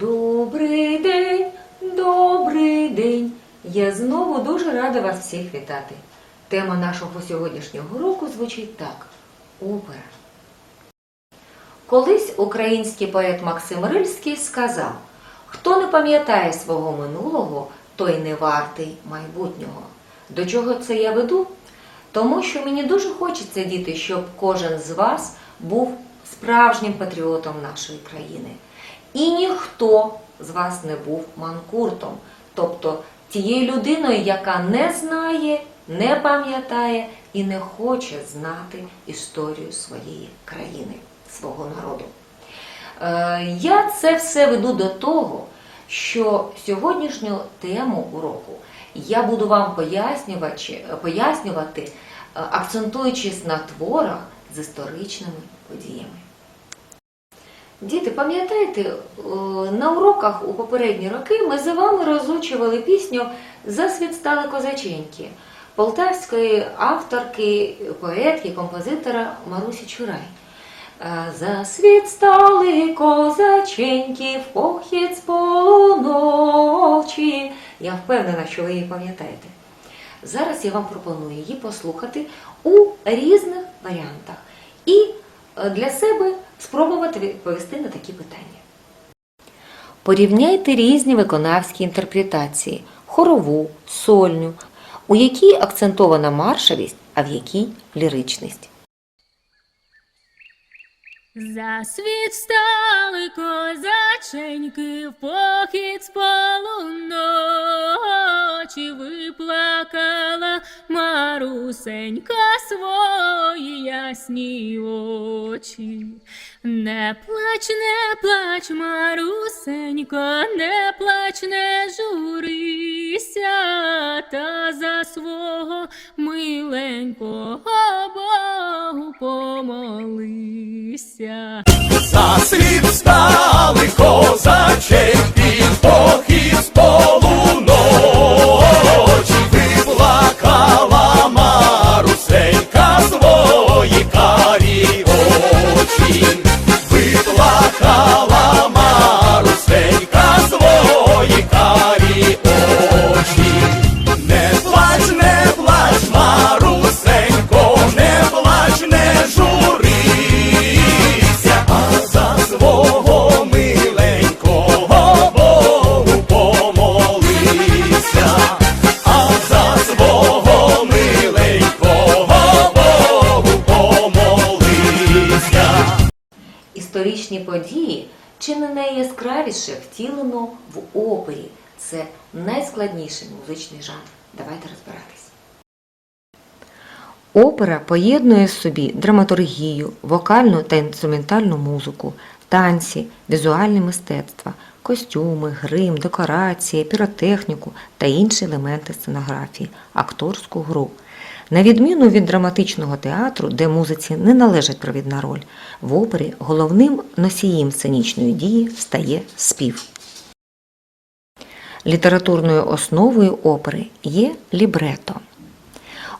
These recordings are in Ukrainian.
Добрий день, добрий день. Я знову дуже рада вас всіх вітати. Тема нашого сьогоднішнього року звучить так: опера. Колись український поет Максим Рильський сказав: хто не пам'ятає свого минулого, той не вартий майбутнього. До чого це я веду? Тому що мені дуже хочеться, діти, щоб кожен з вас був справжнім патріотом нашої країни. І ніхто з вас не був манкуртом, тобто тією людиною, яка не знає, не пам'ятає і не хоче знати історію своєї країни, свого народу. Е, Я це все веду до того, що сьогоднішню тему уроку я буду вам пояснювати, е, акцентуючись на творах з історичними подіями. Діти, пам'ятаєте, е, на уроках у попередні роки ми з вами розучували пісню «Засвіт стали козаченьки полтавської авторки, поетки, композитора Марусі Чурай. Е, За світ стали козаченьки в похід з полуночі. Я впевнена, що ви її пам'ятаєте. Зараз я вам пропоную її послухати у різних варіантах і е, для себе спробувати відповісти на такі питання. Порівняйте різні виконавські інтерпретації хорову, сольню, у якій акцентована маршовість, а в якій ліричність. За світ стали козаченьки похід з полуночі виплакала Марусенька свої ясні очі. Не плач, не плач, Марусенько, не плач, не журися, та за свого миленького Богу помолися. За світ стали козаченьки, в похід з полуночі виплакала Марусенька втілено в опері. Це найскладніший музичний жанр. Давайте розбиратись. Опера поєднує в собі драматургію, вокальну та інструментальну музику, танці, візуальне мистецтва, костюми, грим, декорації, піротехніку та інші елементи сценографії, акторську гру. На відміну від драматичного театру, де музиці не належить провідна роль, в опері головним носієм сценічної дії стає спів. Літературною основою опери є лібрето.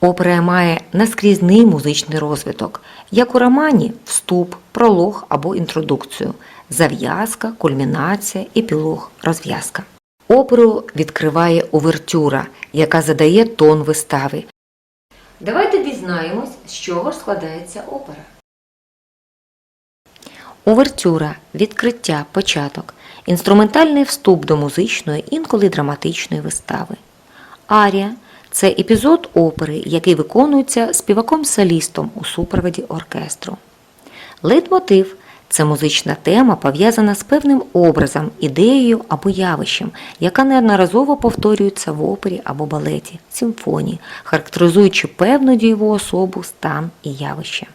Опера має наскрізний музичний розвиток, як у романі вступ, пролог або інтродукцію, зав'язка, кульмінація, епілог, розв'язка. Оперу відкриває увертюра, яка задає тон вистави. Давайте дізнаємось, з чого складається опера. Увертюра, відкриття, початок, інструментальний вступ до музичної, інколи драматичної вистави. Арія це епізод опери, який виконується співаком-солістом у супроводі оркестру. Лейтмотив це музична тема, пов'язана з певним образом, ідеєю або явищем, яка неодноразово повторюється в опері або балеті, симфонії, характеризуючи певну дієву особу, стан і явище.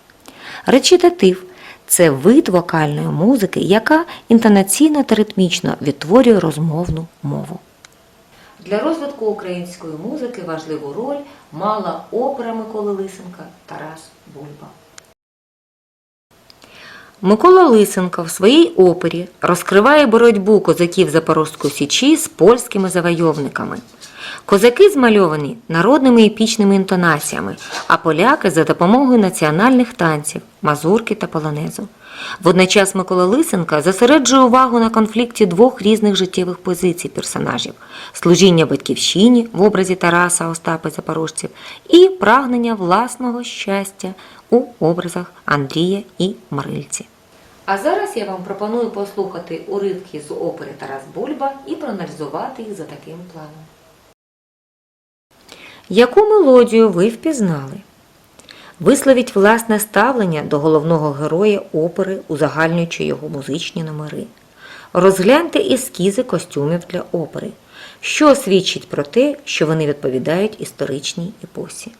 Речитатив це вид вокальної музики, яка інтонаційно та ритмічно відтворює розмовну мову. Для розвитку української музики важливу роль мала опера Миколи Лисенка Тарас Бульба. Микола Лисенко в своїй опері розкриває боротьбу козаків Запорозької Січі з польськими завойовниками. Козаки змальовані народними епічними інтонаціями, а поляки за допомогою національних танців, мазурки та полонезу. Водночас Микола Лисенка зосереджує увагу на конфлікті двох різних життєвих позицій персонажів: служіння батьківщині в образі Тараса, Остапа Запорожців і прагнення власного щастя у образах Андрія і Марильці. А зараз я вам пропоную послухати уривки з опери Тарас Бульба і проаналізувати їх за таким планом. Яку мелодію ви впізнали? Висловіть власне ставлення до головного героя опери, узагальнюючи його музичні номери. Розгляньте ескізи костюмів для опери, що свідчить про те, що вони відповідають історичній епосі.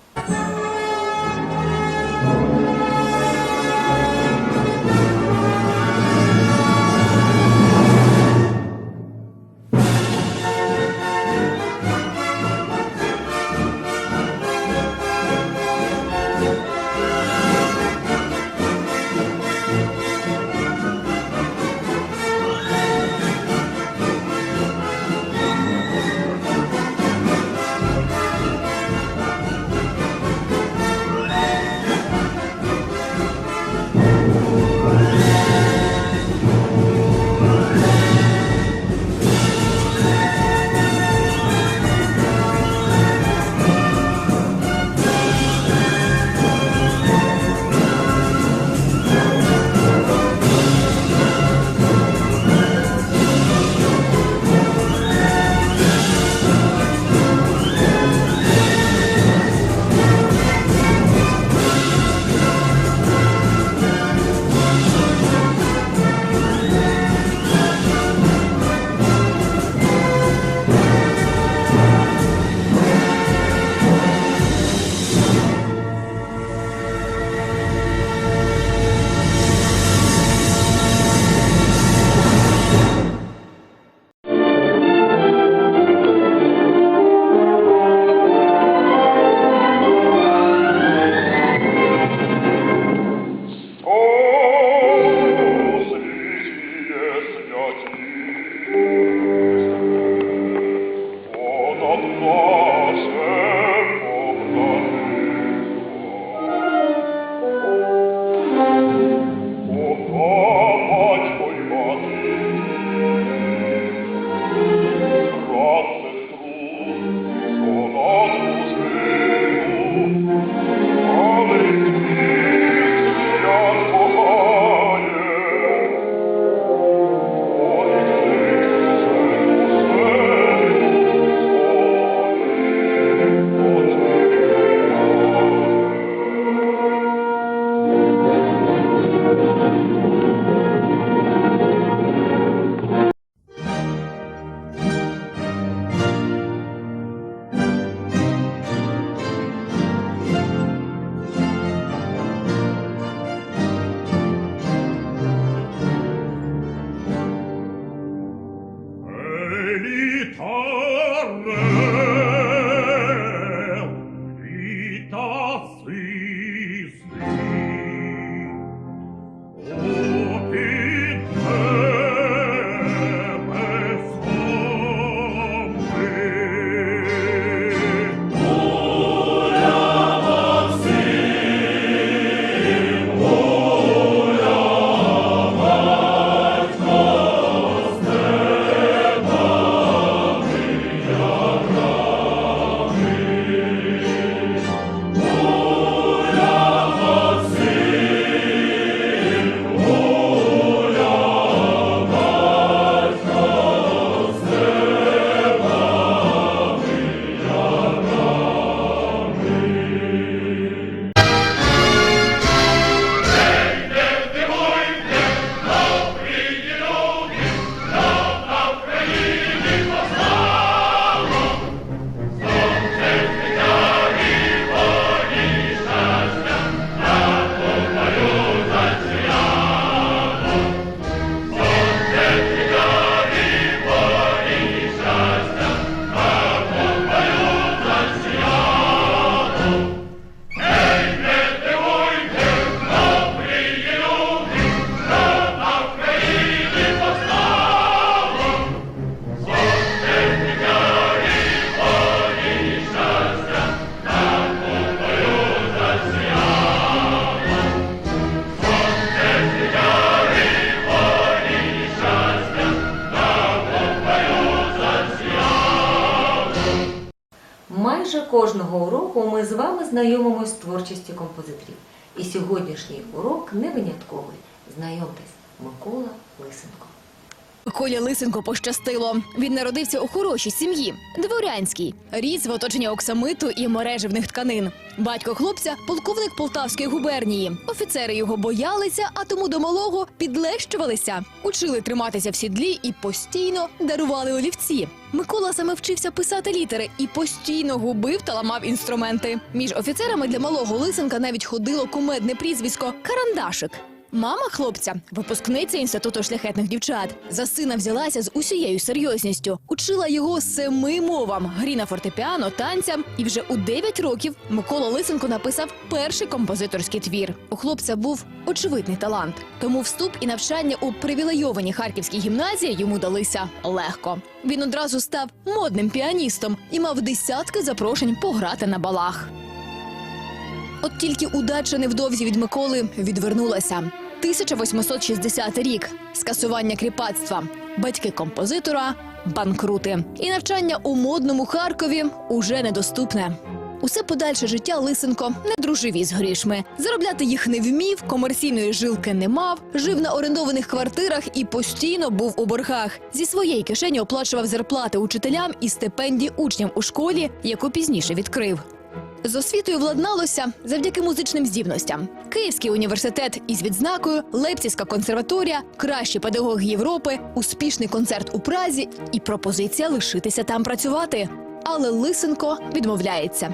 Кожного уроку ми з вами знайомимось з творчістю композиторів. І сьогоднішній урок не винятковий. Знайомтесь, Микола Лисенко. Колі Лисенко пощастило. Він народився у хорошій сім'ї, дворянській, ріс в оточенні оксамиту і мереживних тканин. Батько хлопця полковник Полтавської губернії. Офіцери його боялися, а тому до малого підлещувалися, учили триматися в сідлі і постійно дарували олівці. Микола саме вчився писати літери і постійно губив та ламав інструменти. Між офіцерами для малого Лисенка навіть ходило кумедне прізвисько Карандашик. Мама хлопця, випускниця інституту шляхетних дівчат, за сина взялася з усією серйозністю, учила його семи мовам, грі на фортепіано, танцям. І вже у 9 років Микола Лисенко написав перший композиторський твір. У хлопця був очевидний талант, тому вступ і навчання у привілейованій харківській гімназії йому далися легко. Він одразу став модним піаністом і мав десятки запрошень пограти на балах. От тільки удача невдовзі від Миколи відвернулася. 1860 рік скасування кріпацтва, батьки композитора, банкрути. І навчання у модному Харкові уже недоступне. Усе подальше життя Лисенко не дружив із грішми. Заробляти їх не вмів, комерційної жилки не мав, жив на орендованих квартирах і постійно був у боргах. Зі своєї кишені оплачував зарплати учителям і стипендії учням у школі, яку пізніше відкрив. З освітою владналося завдяки музичним здібностям. Київський університет із відзнакою, Лейпцизька консерваторія, кращий педагог Європи, успішний концерт у Празі і пропозиція лишитися там працювати. Але Лисенко відмовляється.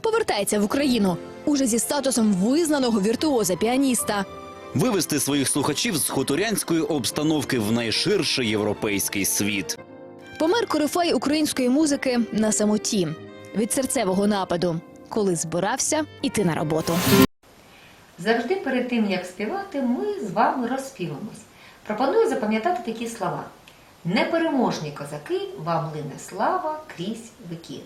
Повертається в Україну уже зі статусом визнаного віртуоза піаніста. Вивести своїх слухачів з хуторянської обстановки в найширший європейський світ. Помер корифей української музики на самоті від серцевого нападу, коли збирався іти на роботу. Завжди перед тим, як співати, ми з вами розспіваємось. Пропоную запам'ятати такі слова. Непереможні козаки, вам лине слава крізь віки.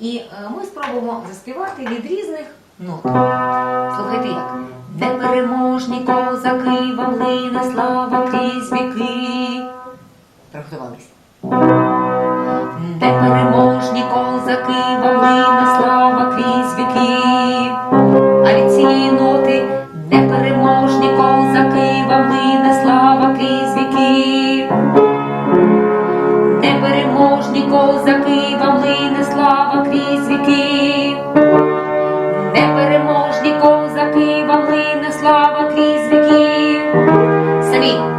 І е, ми спробуємо заспівати від різних нот. Слухайте як. Непереможні козаки, вам лине слава крізь віки. Приготувались. Непереможні козаки, вам лине слава крізь віки. А від цієї ноти непереможні козаки, вам лине слава крізь віки. Непереможні козаки, вам лине слава крізь віки. Непереможні козаки, вам лине слава крізь віки. Самі.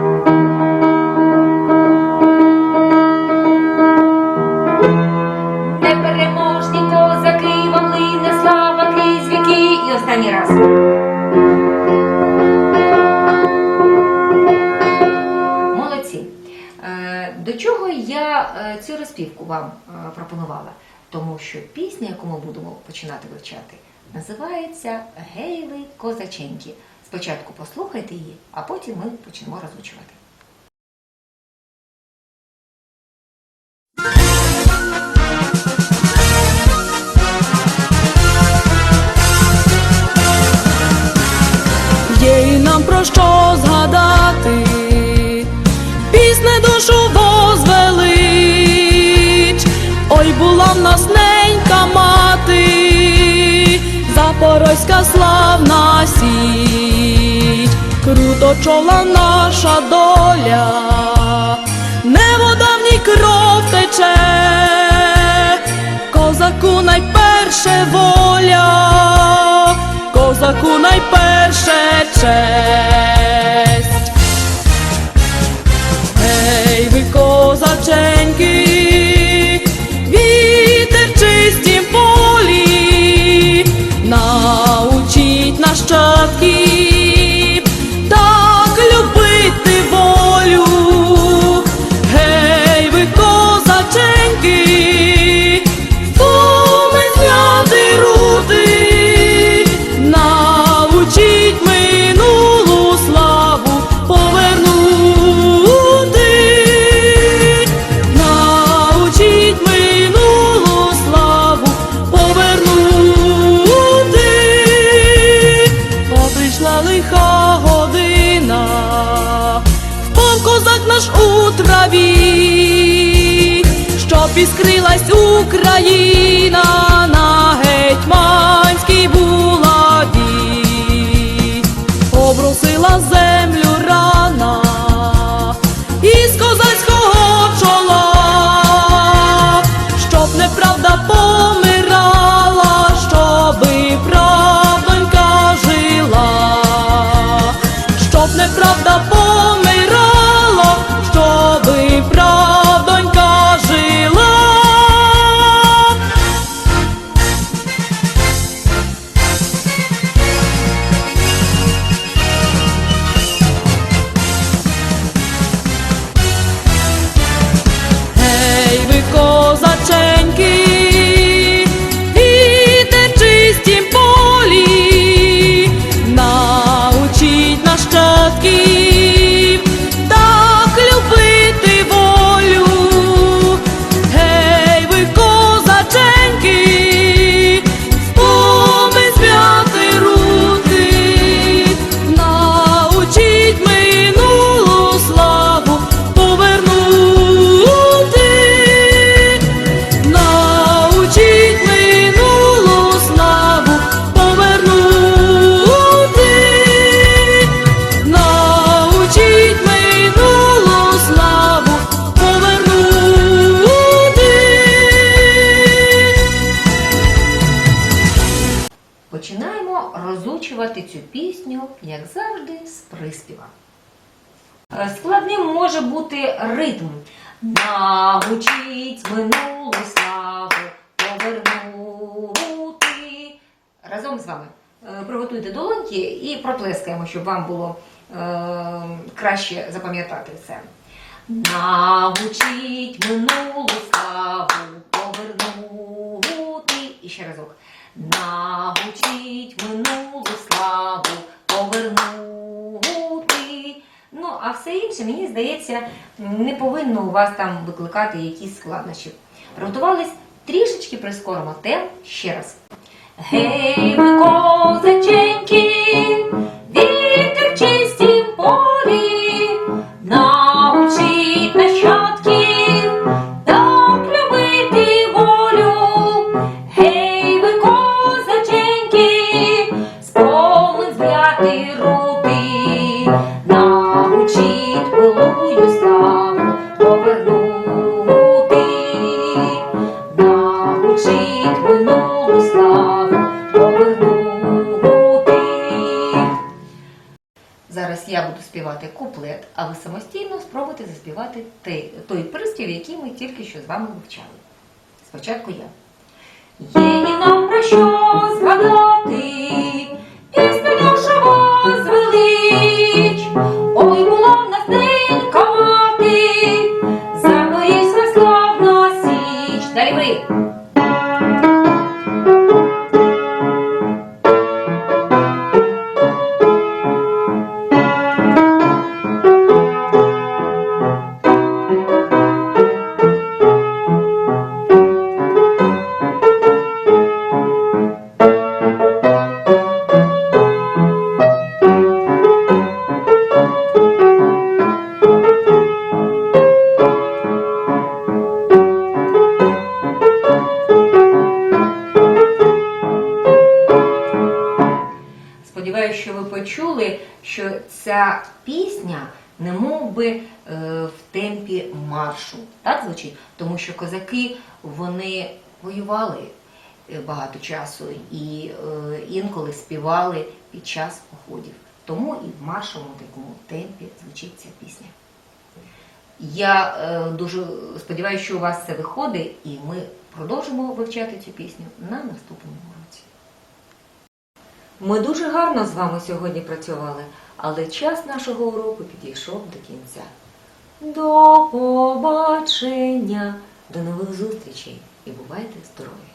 Е, вам е, пропонувала? Тому що пісня, яку ми будемо починати вивчати, називається Гейли козаченьки. Спочатку послухайте її, а потім ми почнемо розвучувати. Запорозька славна сіть, круто чола наша доля, не вода в кров тече, козаку найперше воля. Козаку найперше пісню, як завжди, з приспіва. Складним може бути ритм. Научіть минулу славу повернути. Разом з вами е, приготуйте долоньки і проплескаємо, щоб вам було е, краще запам'ятати це. Научіть минулу славу повернути. І ще разок. Научіть минулу славу повернути. Ну, а все інше, мені здається, не повинно у вас там викликати якісь складнощі. Приготувались трішечки прискоримо те ще раз. Гей, ви козаченьки, Зараз я буду співати куплет, а ви самостійно спробуйте заспівати той, той приспів, який ми тільки що з вами вивчали. Спочатку я. Є нам про що згадати, Так звучить? Тому що козаки вони воювали е, багато часу і е, інколи співали під час походів. Тому і в маршовому такому темпі звучить ця пісня. Я е, дуже сподіваюся, що у вас це виходить, і ми продовжимо вивчати цю пісню на наступному уроці. Ми дуже гарно з вами сьогодні працювали, але час нашого уроку підійшов до кінця. До побачення, до нових зустрічей і бувайте здорові!